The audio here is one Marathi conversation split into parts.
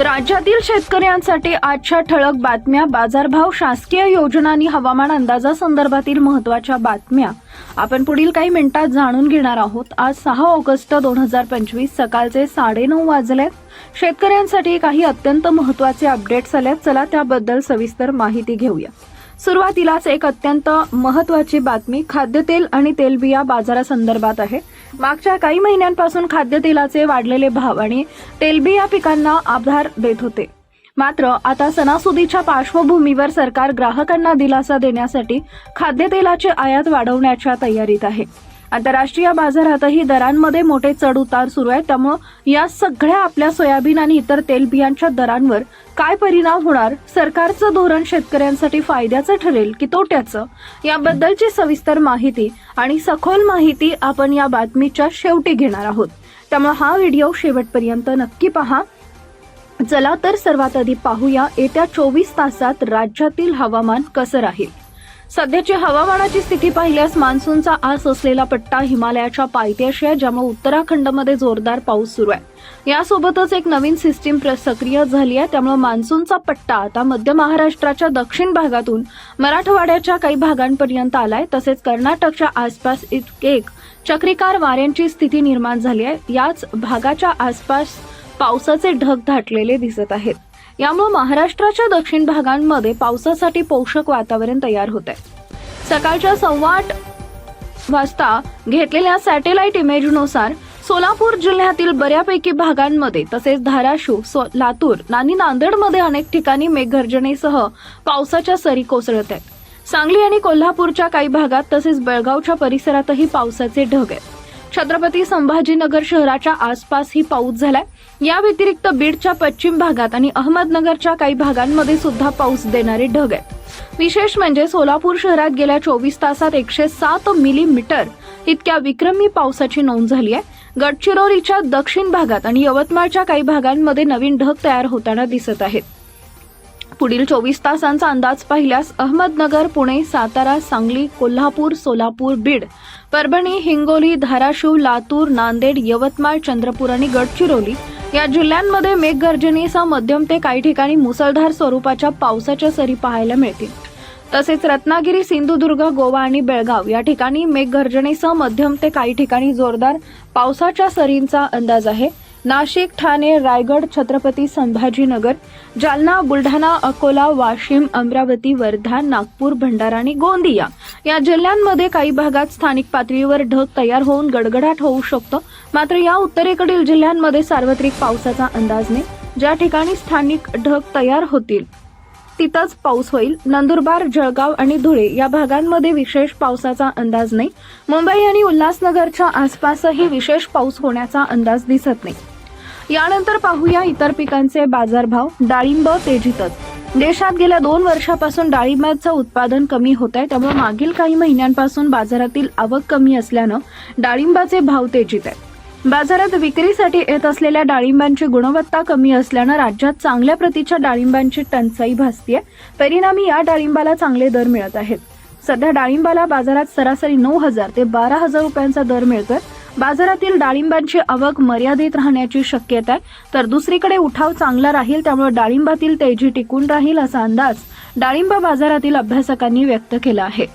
राज्यातील शेतकऱ्यांसाठी आजच्या ठळक बातम्या. बाजारभाव शासकीय योजना आणि हवामान अंदाजासंदर्भातील महत्त्वाच्या बातम्या. आपण पुढील काही मिनिटात जाणून घेणार आहोत. आज सहा ऑगस्ट दोन हजार पंचवीस सकाळचे साडेनऊ वाजलेत. शेतकऱ्यांसाठी काही अत्यंत महत्त्वाचे अपडेट्स आल्यात चला त्याबद्दल सविस्तर माहिती घेऊया. सुरुवातीलाच एक अत्यंत महत्त्वाची बातमी खाद्यतेल आणि तेलबिया बाजारासंदर्भात आहे. मागच्या काही महिन्यांपासून खाद्यतेलाचे वाढलेले भाव आणि तेलबिया पिकांना आधार देत होते. मात्र आता सणासुदीच्या पार्श्वभूमीवर सरकार ग्राहकांना दिलासा देण्यासाठी खाद्यतेलाची आयात वाढवण्याच्या तयारीत आहे. आंतरराष्ट्रीय बाजारातही दरांमध्ये मोठे चढ उतार सुरू आहेत त्यामुळं या सगळ्या आपल्या सोयाबीन आणि इतर तेलबियांच्या दरांवर काय परिणाम होणार? सरकारचं धोरण शेतकऱ्यांसाठी फायद्याचं ठरेल की तोट्याचं? याबद्दलची सविस्तर माहिती आणि सखोल माहिती आपण या बातमीच्या शेवटी घेणार आहोत. त्यामुळे हा व्हिडिओ शेवटपर्यंत नक्की पहा. चला तर सर्वात आधी पाहूया येत्या चोवीस तासात राज्यातील हवामान कसं राहील. सध्याची हवामानाची स्थिती पाहिल्यास मान्सूनचा आस असलेला पट्टा हिमालयाच्या पायथ्याशी आहे ज्यामुळे उत्तराखंडमध्ये जोरदार पाऊस सुरू आहे. यासोबतच एक नवीन सिस्टीम प्र- सक्रिय झाली आहे त्यामुळे मान्सूनचा पट्टा आता मध्य महाराष्ट्राच्या दक्षिण भागातून मराठवाड्याच्या काही भागांपर्यंत आलाय. तसेच कर्नाटकच्या आसपास एक एक चक्रीकार वाऱ्यांची स्थिती निर्माण झाली आहे. याच भागाच्या आसपास पावसाचे ढग दाटलेले दिसत आहेत. यामुळे महाराष्ट्राच्या दक्षिण भागांमध्ये पावसासाठी पोषक वातावरण तयार होत आहे सकाळच्या सव्वा आठ वाजता घेतलेल्या सॅटेलाइट इमेजनुसार सोलापूर जिल्ह्यातील बऱ्यापैकी भागांमध्ये तसेच धाराशिव सो लातूर आणि नांदेडमध्ये अनेक ठिकाणी मेघगर्जनेसह पावसाच्या सरी कोसळत आहेत. सांगली आणि कोल्हापूरच्या काही भागात तसेच बेळगावच्या परिसरातही पावसाचे ढग आहेत. छत्रपती संभाजीनगर शहराच्या आसपासही पाऊस झालाय. या व्यतिरिक्त बीडच्या पश्चिम भागात आणि अहमदनगरच्या काही भागांमध्ये सुद्धा पाऊस देणारे ढग आहेत विशेष म्हणजे सोलापूर शहरात गेल्या चोवीस तासात एकशे सात मिलीमीटर इतक्या विक्रमी पावसाची नोंद झाली आहे. गडचिरोलीच्या दक्षिण भागात आणि यवतमाळच्या काही भागांमध्ये नवीन ढग तयार होताना दिसत आहेत. पुढील चोवीस तासांचा अंदाज पाहिल्यास अहमदनगर पुणे सातारा सांगली कोल्हापूर सोलापूर बीड परभणी हिंगोली धाराशिव लातूर नांदेड यवतमाळ चंद्रपूर आणि गडचिरोली या जिल्ह्यांमध्ये मेघगर्जनेसह मध्यम ते काही ठिकाणी मुसळधार स्वरूपाच्या पावसाच्या सरी पाहायला मिळतील. तसेच रत्नागिरी सिंधुदुर्ग गोवा आणि बेळगाव या ठिकाणी मेघगर्जनेसह मध्यम ते काही ठिकाणी जोरदार पावसाच्या सरींचा अंदाज आहे. नाशिक ठाणे रायगड छत्रपती संभाजीनगर जालना बुलढाणा अकोला वाशिम अमरावती वर्धा नागपूर भंडारा आणि गोंदिया या जिल्ह्यांमध्ये काही भागात स्थानिक पातळीवर ढग तयार होऊन गडगडाट होऊ शकतो. मात्र या उत्तरेकडील जिल्ह्यांमध्ये सार्वत्रिक पावसाचा अंदाज नाही. ज्या ठिकाणी स्थानिक ढग तयार होतील तिथंच पाऊस होईल. नंदुरबार जळगाव आणि धुळे या भागांमध्ये विशेष पावसाचा अंदाज नाही. मुंबई आणि उल्हासनगरच्या आसपासही विशेष पाऊस होण्याचा अंदाज दिसत नाही. यानंतर पाहूया इतर पिकांचे बाजारभाव. डाळिंब तेजीतच. देशात गेल्या दोन वर्षापासून डाळिंबाचं उत्पादन कमी होत आहे. त्यामुळे मागील काही महिन्यांपासून बाजारातील आवक कमी असल्यानं डाळिंबाचे भाव तेजीत आहेत. बाजारात विक्रीसाठी येत असलेल्या डाळिंबांची गुणवत्ता कमी असल्यानं राज्यात चांगल्या प्रतीच्या डाळिंबांची टंचाई भासतीये. परिणामी या डाळिंबाला चांगले दर मिळत आहेत. सध्या डाळिंबाला बाजारात सरासरी नऊ हजार ते बारा हजार रुपयांचा दर मिळतोय. बाजारातील डाळिंबांची आवक मर्यादित राहण्याची शक्यता आहे. तर दुसरीकडे उठाव चांगला राहील त्यामुळे डाळिंबातील तेजी टिकून राहील असा अंदाज डाळिंब बाजारातील अभ्यासकांनी व्यक्त केला आहे.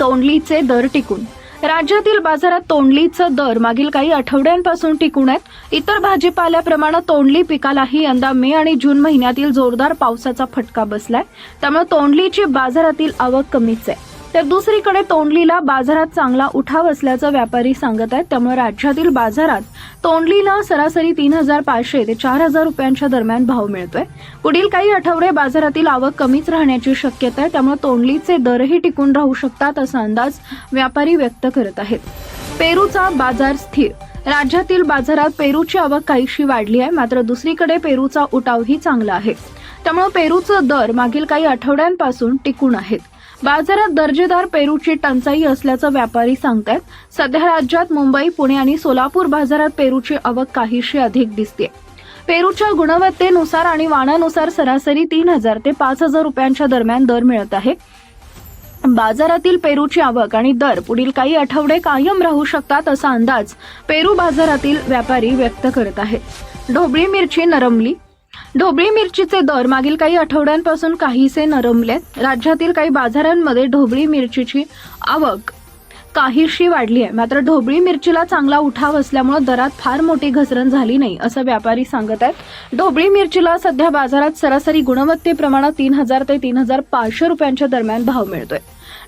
तोंडलीचे दर टिकून. राज्यातील बाजारात तोंडलीचं दर मागील काही आठवड्यांपासून टिकून आहेत. इतर भाजीपाल्याप्रमाणे तोंडली पिकालाही यंदा मे आणि जून महिन्यातील जोरदार पावसाचा फटका बसलाय. त्यामुळे तोंडलीची बाजारातील आवक कमीच आहे. तर दुसरीकडे तोंडलीला बाजारात चांगला उठाव असल्याचं व्यापारी सांगत आहेत. त्यामुळे राज्यातील बाजारात तोंडलीला सरासरी तीन हजार पाचशे ते चार हजार रुपयांच्या दरम्यान भाव मिळतोय. पुढील काही आठवडे बाजारातील आवक कमीच राहण्याची शक्यता आहे. त्यामुळे तोंडलीचे दरही टिकून राहू शकतात असा अंदाज व्यापारी व्यक्त करत आहेत. पेरूचा बाजार स्थिर. राज्यातील बाजारात पेरूची आवक काहीशी वाढली आहे. मात्र दुसरीकडे पेरूचा उठावही चांगला आहे. त्यामुळे पेरूचं दर मागील काही आठवड्यांपासून टिकून आहेत. बाजारात दर्जेदार पेरूची टंचाई असल्याचं व्यापारी सांगतायत सध्या राज्यात मुंबई पुणे आणि सोलापूर बाजारात पेरूची आवक काहीशी अधिक दिसते पेरूच्या गुणवत्तेनुसार आणि वाणानुसार सरासरी तीन हजार ते पाच हजार रुपयांच्या दरम्यान दर मिळत आहे. बाजारातील पेरूची आवक आणि दर पुढील काही आठवडे कायम राहू शकतात असा अंदाज पेरू बाजारातील व्यापारी व्यक्त करत आहेत. ढोबळी मिरची नरमली ढोबळी मिरचीचे दर मागील काही आठवड्यांपासून काहीसे नरमलेत राज्यातील काही बाजारांमध्ये ढोबळी मिरचीची आवक काहीशी वाढली आहे मात्र ढोबळी मिरचीला चांगला उठाव असल्यामुळे दरात फार मोठी घसरण झाली नाही असं व्यापारी सांगत आहेत. ढोबळी मिरचीला सध्या बाजारात सरासरी गुणवत्तेप्रमाणे तीन हजार ते तीन हजार पाचशे रुपयांच्या दरम्यान भाव मिळतोय.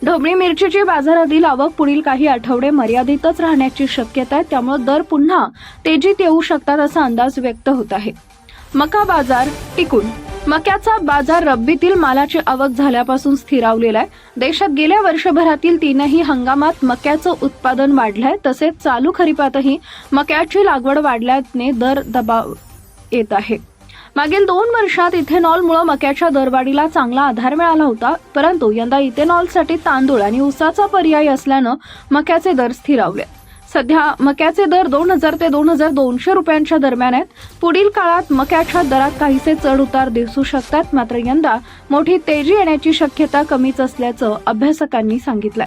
ढोबळी मिरचीची बाजारातील आवक पुढील काही आठवडे मर्यादितच राहण्याची शक्यता आहे. त्यामुळे दर पुन्हा तेजीत येऊ शकतात असा अंदाज व्यक्त होत आहे. मका बाजार टिकून. मक्याचा बाजार रब्बीतील मालाची आवक झाल्यापासून स्थिरावलेला आहे. देशात गेल्या वर्षभरातील तीनही हंगामात मक्याचं उत्पादन वाढलंय. तसेच चालू खरीपातही मक्याची लागवड वाढल्याने दर दबाव येत आहे. मागील दोन वर्षात इथेनॉलमुळे मक्याच्या दरवाढीला चांगला आधार मिळाला होता. परंतु यंदा इथेनॉलसाठी तांदूळ आणि ऊसाचा पर्याय असल्यानं मक्याचे दर स्थिरावले. सध्या मक्याचे दर दोन हजार ते दोन हजार दोनशे रुपयांच्या दरम्यान आहेत. पुढील काळात मक्याच्या दरात काहीसे चढ उतार दिसू शकतात. मात्र यंदा मोठी तेजी येण्याची शक्यता कमीच असल्याचं अभ्यासकांनी सांगितलंय.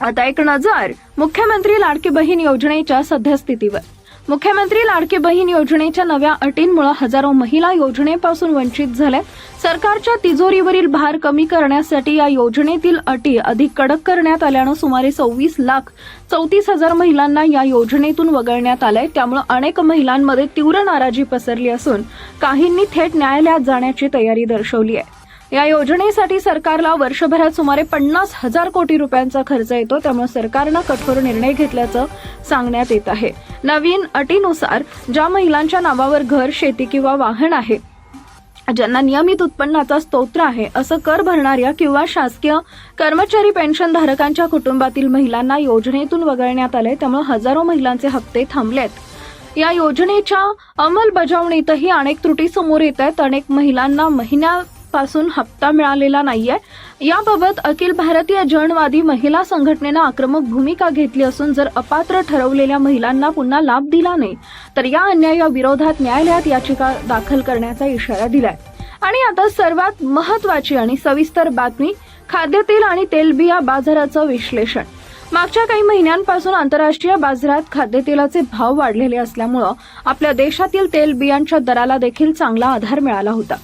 आता एक नजर मुख्यमंत्री लाडकी बहीण योजनेच्या सद्यस्थितीवर. मुख्यमंत्री लाडकी बहीण योजनेच्या नव्या अटींमुळे हजारो महिला योजनेपासून वंचित झाल्या. सरकारच्या तिजोरीवरील भार कमी करण्यासाठी या योजनेतील अटी अधिक कडक करण्यात आल्यानं सुमारे सव्वीस लाख चौतीस हजार महिलांना या योजनेतून वगळण्यात आलंय. त्यामुळे अनेक महिलांमध्ये तीव्र नाराजी पसरली असून काहींनी थेट न्यायालयात जाण्याची तयारी दर्शवली आहे. या योजनेसाठी सरकारला वर्षभरात सुमारे पन्नास हजार कोटी रुपयांचा खर्च येतो. त्यामुळे सरकारनं कठोर निर्णय घेतल्याचं सांगण्यात येत आहे. नवीन अटीनुसार ज्या महिलांच्या नावावर घर शेती किंवा वाहन आहे ज्यांना नियमित उत्पन्नाचा स्तोत्र आहे असं कर भरणाऱ्या किंवा शासकीय कर्मचारी पेन्शन धारकांच्या कुटुंबातील महिलांना योजनेतून वगळण्यात आले त्यामुळे हजारो महिलांचे हप्ते थांबलेत. या योजनेच्या अंमलबजावणीतही अनेक त्रुटी समोर येत आहेत. अनेक महिलांना महिन्या पासून हप्ता मिळालेला नाहीये. याबाबत अखिल भारतीय जनवादी महिला संघटनेनं आक्रमक भूमिका घेतली असून जर अपात्र ठरवलेल्या महिलांना पुन्हा लाभ दिला नाही तर या अन्यायाविरोधात न्यायालयात याचिका दाखल करण्याचा इशारा दिलाय. आणि आता सर्वात महत्वाची आणि सविस्तर बातमी खाद्यतेल आणि तेलबिया बाजाराचं विश्लेषण. मागच्या काही महिन्यांपासून आंतरराष्ट्रीय बाजारात खाद्यतेलाचे भाव वाढलेले असल्यामुळं आपल्या देशातील तेलबियांच्या दराला देखील चांगला आधार मिळाला होता.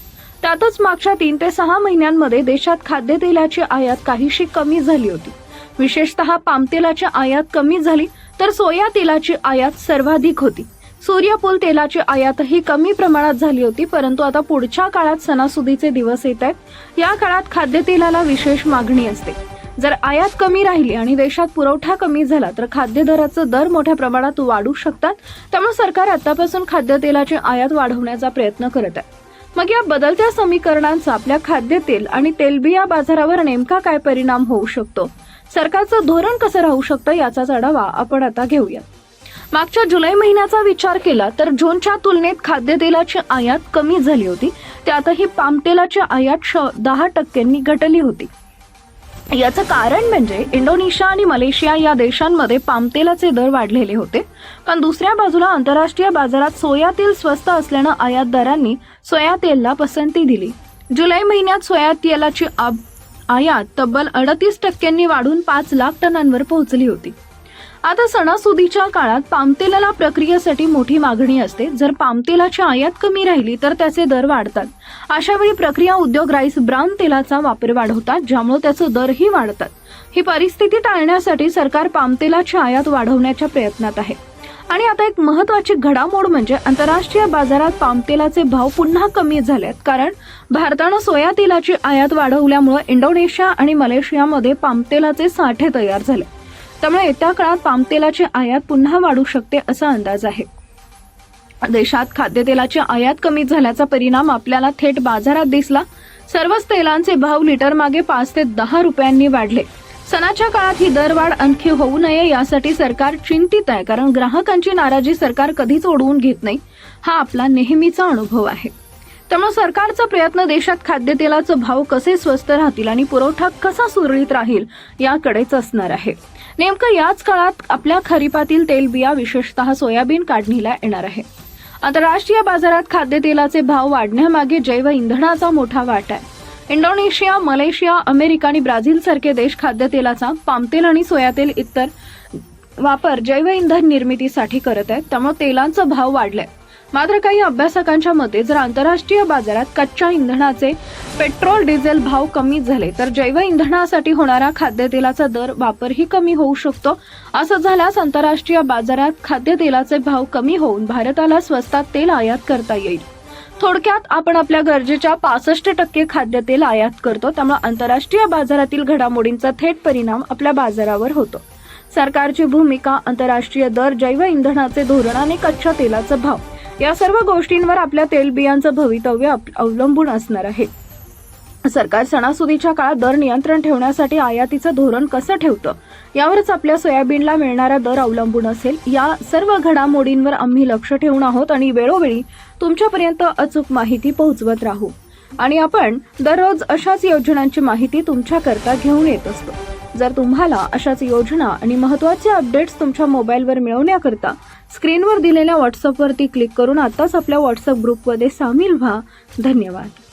त्यातच मागच्या तीन ते सहा महिन्यांमध्ये देशात खाद्यतेलाची आयात काहीशी कमी झाली होती. विशेषतः पामतेलाची आयात कमी झाली तर सोया तेलाची आयात सर्वाधिक होती. सूर्यफूल तेलाची आयातही कमी प्रमाणात झाली होती परंतु आता पुढच्या काळात सणासुदीचे दिवस येत आहेत. या काळात खाद्यतेलाला विशेष मागणी असते. जर आयात कमी राहिली आणि देशात पुरवठा कमी झाला तर खाद्यदराचं दर मोठ्या प्रमाणात वाढू शकतात. त्यामुळे सरकार आतापासून खाद्यतेलाची आयात वाढवण्याचा प्रयत्न करत आहे. मग या बदलत्या समीकरणांचा आपल्या खाद्यतेल आणि तेलबिया बाजारावर नेमका काय परिणाम होऊ शकतो? सरकारचं धोरण कसं राहू शकतं याचाच आढावा आपण आता घेऊया मागच्या जुलै महिन्याचा विचार केला तर जूनच्या तुलनेत खाद्यतेलाची आयात कमी झाली होती. त्यातही पामतेलाची आयात दहा टक्क्यांनी घटली होती. याचं कारण म्हणजे इंडोनेशिया आणि मलेशिया या देशांमध्ये पामतेलाचे दर वाढलेले होते. पण दुसऱ्या बाजूला आंतरराष्ट्रीय बाजारात सोया तेल स्वस्त असल्यानं आयातदारांनी सोया तेलला पसंती दिली. जुलै महिन्यात सोया तेलाची आब- आयात तब्बल अडतीस टक्क्यांनी वाढून पाच लाख टनांवर पोहोचली होती. आता सणासुदीच्या काळात पामतेलाला प्रक्रियेसाठी मोठी मागणी असते. जर पामतेलाची आयात कमी राहिली तर त्याचे दर वाढतात. अशा वेळी प्रक्रिया उद्योग राईस ब्राऊन तेलाचा वापर वाढवतात ज्यामुळे त्याचे दरही वाढतात. ही परिस्थिती टाळण्यासाठी सरकार पामतेलाची आयात वाढवण्याच्या प्रयत्नात आहे. आणि आता एक महत्वाची घडामोड म्हणजे आंतरराष्ट्रीय बाजारात पामतेलाचे भाव पुन्हा कमी झालेत. कारण भारतानं सोया तेलाची आयात वाढवल्यामुळे इंडोनेशिया आणि मलेशियामध्ये पामतेलाचे साठे तयार झाले. त्यामुळे येत्या काळात पामतेलाची आयात पुन्हा वाढू शकते असा अंदाज आहे. देशात खाद्यतेलाची आयात कमी झाल्याचा परिणाम आपल्याला थेट बाजारात दिसला. सर्वच तेलांचे भाव लिटर मागे पाच ते दहा रुपयांनी वाढले. सणाच्या काळात ही दरवाढ आणखी होऊ नये यासाठी सरकार चिंतित आहे कारण ग्राहकांची नाराजी सरकार कधीच ओढवून घेत नाही हा आपला नेहमीचा अनुभव आहे. त्यामुळे सरकारचा प्रयत्न देशात खाद्यतेलाचा भाव कसे स्वस्त राहतील आणि पुरवठा कसा सुरळीत राहील याकडेच असणार आहे. नेमकं याच काळात आपल्या खरीपातील तेलबिया विशेषतः सोयाबीन काढणीला येणार आहे. आंतरराष्ट्रीय बाजारात खाद्यतेलाचे भाव वाढण्यामागे जैव इंधनाचा मोठा वाटा आहे. इंडोनेशिया मलेशिया अमेरिका आणि ब्राझील सारखे देश खाद्यतेलाचा पामतेल आणि सोयातेल इतर वापर जैव इंधन निर्मितीसाठी करत आहेत त्यामुळे तेलांचा भाव वाढलाय. मात्र काही अभ्यासकांच्या मते जर आंतरराष्ट्रीय बाजारात कच्च्या इंधनाचे पेट्रोल डिझेल भाव कमी झाले तर जैव इंधनासाठी होणारा खाद्यतेलाचा दर वापरही कमी होऊ शकतो. असं झाल्यास आंतरराष्ट्रीय बाजारात खाद्यतेलाचे भाव कमी होऊन भारताला स्वस्तात तेल आयात करता येईल. थोडक्यात आपण आपल्या गरजेच्या पासष्ट टक्के खाद्यतेल आयात करतो त्यामुळे आंतरराष्ट्रीय बाजारातील घडामोडींचा थेट परिणाम आपल्या बाजारावर होतो. सरकारची भूमिका आंतरराष्ट्रीय दर जैव इंधनाचे धोरण आणि कच्च्या तेलाचा भाव. या सर्व गोष्टींवर आपल्या तेलबियांचं भवितव्य अवलंबून असणार आहे. सरकार सणासुदीच्या काळात दर नियंत्रण ठेवण्यासाठी आयातीचं धोरण कसं ठेवतं? यावरच आपल्या सोयाबीनला मिळणारा दर अवलंबून असेल. या सर्व घडामोडींवर आम्ही लक्ष ठेवून आहोत आणि वेळोवेळी तुमच्यापर्यंत अचूक माहिती पोहोचवत राहू. आणि आपण दररोज अशाच योजनांची माहिती तुमच्याकरता घेऊन येत असतो. जर तुम्हाला अशाच योजना आणि महत्त्वाचे अपडेट्स तुमच्या मोबाईलवर मिळवण्याकरता स्क्रीनवर दिलेल्या व्हॉट्सअपवरती क्लिक करून आताच आपल्या व्हॉट्सअप ग्रुपमध्ये सामील व्हा. धन्यवाद.